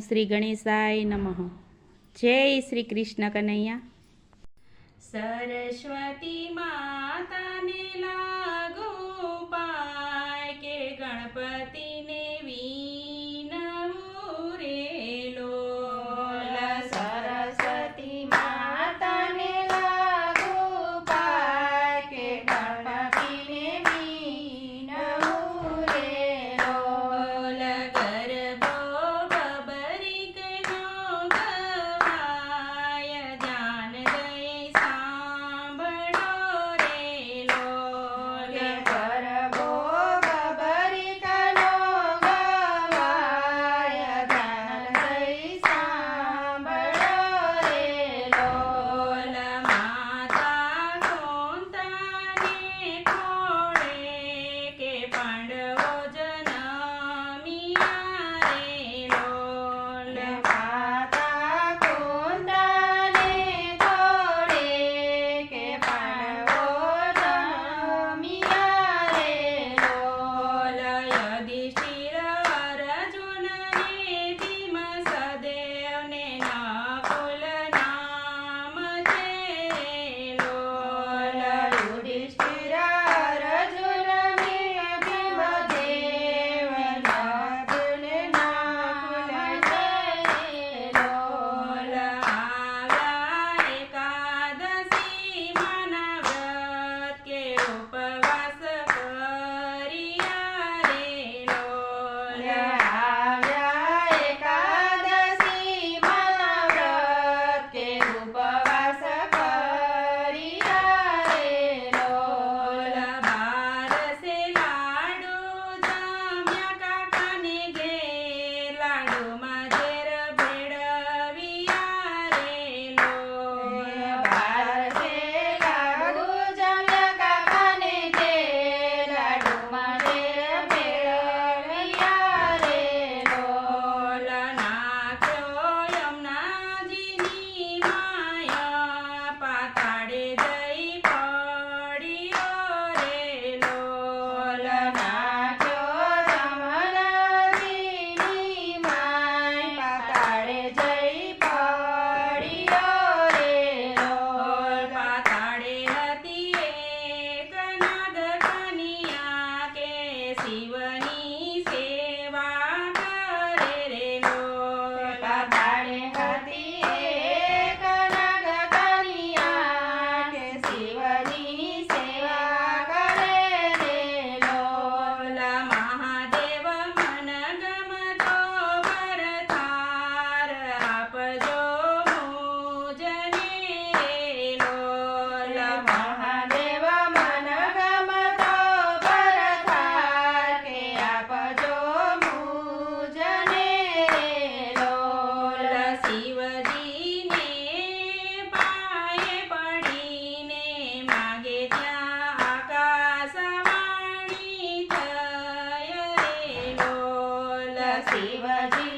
શ્રી ગણેશાય નમઃ. જય શ્રી કૃષ્ણ કનૈયા. સરસ્વતી માતાને ಶಿವಜಿ